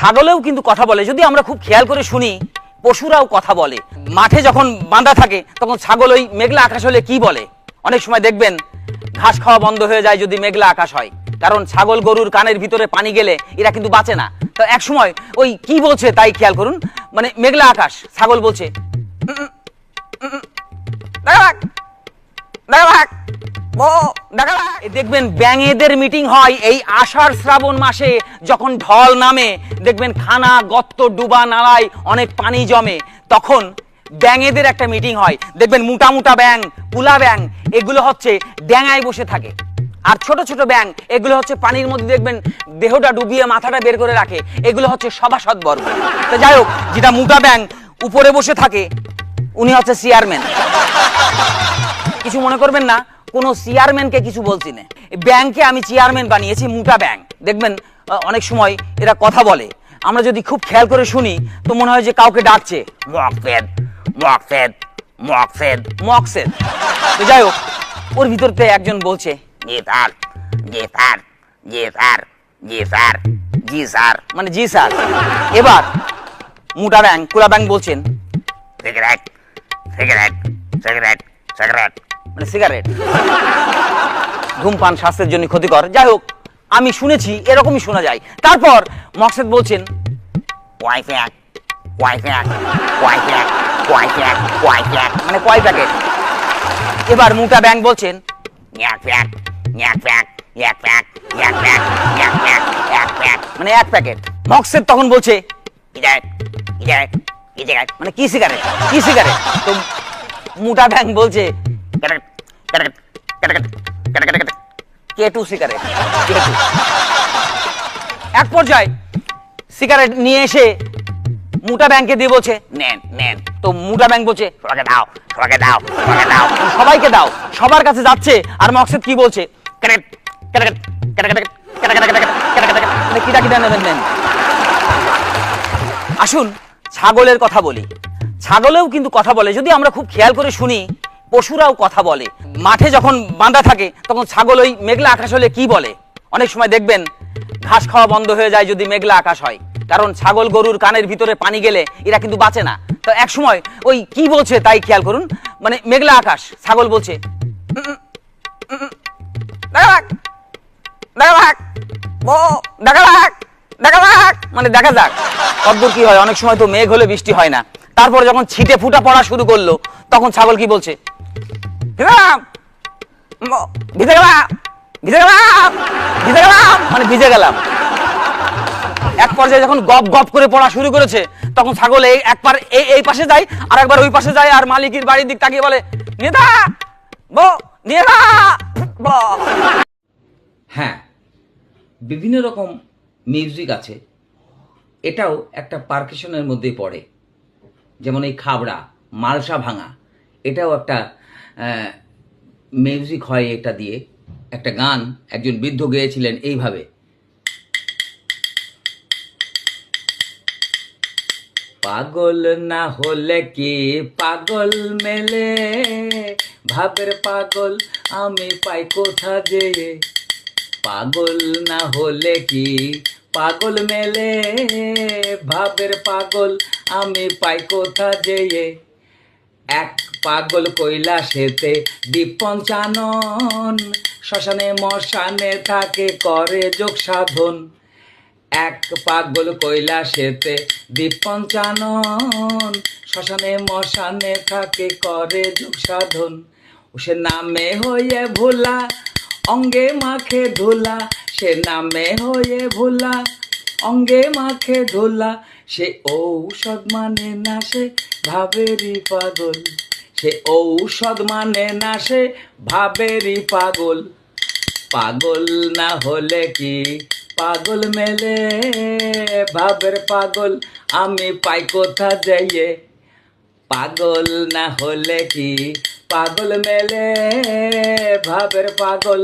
ছাগলেও কিন্তু কথা বলে। যদি আমরা খুব খেয়াল করে শুনি পশুরাও কথা বলে। মাঠে যখন বাঁধা থাকে তখন ছাগল ওই মেঘলা আকাশ হলে কি বলে? অনেক সময় দেখবেন ঘাস খাওয়া বন্ধ হয়ে যায় যদি মেঘলা আকাশ হয়। কারণ ছাগল গরুর কানের ভিতরে পানি গেলে এরা কিন্তু বাঁচে না। তো এক সময় ওই কি বলছে তাই খেয়াল করুন। মানে মেঘলা আকাশ ছাগল বলছে "উম, উম, দেখবেন ব্যাঙেদের মিটিং হয় এই আষাঢ় শ্রাবণ মাসে যখন ঢল নামে। দেখবেন খানা গত্ত ডুবা, নালায় অনেক পানি জমে। তখন ব্যাঙেদের একটা মিটিং হয়। দেখবেন মোটা মোটা ব্যাং পুলা ব্যাং এগুলো হচ্ছে ড্যাঙায় বসে থাকে। আর ছোট ছোট ব্যাং এগুলো হচ্ছে পানির মধ্যে দেখবেন দেহটা ডুবিয়ে মাথাটা বের করে রাখে। এগুলো হচ্ছে সভাসদ বর্গ তো যাই হোক, যেটা মোটা ব্যাং উপরে বসে থাকে, উনি হচ্ছে চেয়ারম্যান কিছু মনে করবেন না? কোনো চেয়ারম্যানকে কিছু বলছি না। ব্যাংকে আমি চেয়ারম্যান বানিয়েছি, মোটা ব্যাংক। দেখবেন অনেক সময় এরা কথা বলে। আমরা যদি খুব খেয়াল করে শুনি, তো মনে হয় যে কাউকে ডাকছে। মকসেদ মকসেদ মকসেদ। মকসেদ। তো যাই হোক, ওর ভিতর থেকে একজন বলছে জি স্যার জি স্যার জি স্যার জি স্যার জি স্যার মানে জি স্যার এবার মোটা ব্যাংক, কুলা ব্যাংক বলছেন, সিগারেট সিগারেট সিগারেট সিগারেট। মানে সিগারেট। ধূমপান স্বাস্থ্যের জন্য ক্ষতিকর। যাই হোক আমি শুনেছি এরকমই শোনা যায়। তারপর মকসেদ বলছেন মানে কয় প্যাকেট? এবার মোটা ব্যাংক বলছেন মানে এক প্যাকেট। মকসেদ তখন বলছে মানে কি সিগারেট কি সিগারেট? তো মোটা ব্যাংক বলছে "ক্যারেট, এক পর্যায়ে সিগারেট নিয়ে এসে ব্যাংকে দিয়ে বলছে নেন নেন তো মুটা ব্যাংক বলছে সবাইকে দাও সবাইকে দাও সবাইকে দাও সবাইকে দাও সবার কাছে যাচ্ছে আর মকসেদ কি বলছে আসুন ছাগলের কথা বলি ছাগলেও কিন্তু কথা বলে যদি আমরা খুব খেয়াল করে শুনি পশুরাও কথা বলে। মাঠে যখন বাঁধা থাকে তখন ছাগল ওই মেঘলা আকাশ হলে কি বলে? অনেক সময় দেখবেন ঘাস খাওয়া বন্ধ হয়ে যায় যদি মেঘলা আকাশ হয়। কারণ ছাগল গরুর কানের ভিতরে পানি গেলে এরা কিন্তু বাঁচে না। তো এক সময় ওই কি বলছে তাই খেয়াল করুন। মানে মেঘলা আকাশ ছাগল বলছে "উম, উম, উম, উম, দেখা যাক, দেখা যাক, ও, দেখা যাক, দেখা যাক, মানে দেখা যাক কদ্দূর কি হয়? অনেক সময় তো মেঘ হলে বৃষ্টি হয় না। তারপরে যখন ছিটে ফুটা পড়া শুরু করল তখন ছাগল কি বলছে? গেলাম। ভিজে গেলাম। ভিজে গেলাম। ভিজে গেলাম। মানে ভিজে গেলাম। এক পর্যায়ে যখন গপ গপ করে পড়া শুরু করেছে তখন ছাগল এই একবার এই এই পাশে যায় আর একবার ওই পাশে যায় আর মালিকের বাড়ির দিক তাকিয়ে বলে নেতা বো নেতা বো। হ্যাঁ বিভিন্ন রকম মিউজিক আছে। এটাও একটা পারকেশনের মধ্যে পড়ে। যেমন এই খাবড়া মালসা ভাঙা এটাও একটা মিউজিক হয় এটা দিয়ে। একটা গান, একজন বৃদ্ধ গেয়েছিলেন এইভাবে। পাগল না হলে কি পাগল মেলে? ভাবের পাগল আমি পাই কোথা যে? পাগল না হলে কি পাগল মেলে? ভাবের পাগল আমি পাই কোথা যেয়ে এক পাগল কৈলাসেতে দ্বীপ পঞ্চানন শ্মশানে মশানে থাকে, করে যোগ সাধন। এক পাগল কৈলাসেতে দ্বীপ পঞ্চানন শ্মশানে মশানে থাকে, করে যোগ সাধন। সে নামে হয়ে ভোলা, অঙ্গে মাখে ধুলা। সে নামে হয়ে ভোলা, অঙ্গে মাখে ধুলা। সে ঔষধ মানে না সে ভাবেরই পাগল। সে ঔষধ মানে না সে ভাবেরই পাগল। পাগল না হলে কি পাগল মেলে? ভাবের পাগল আমি পাই কোথা যাইয়ে? পাগল না হলে কি পাগল মেলে? ভাবের পাগল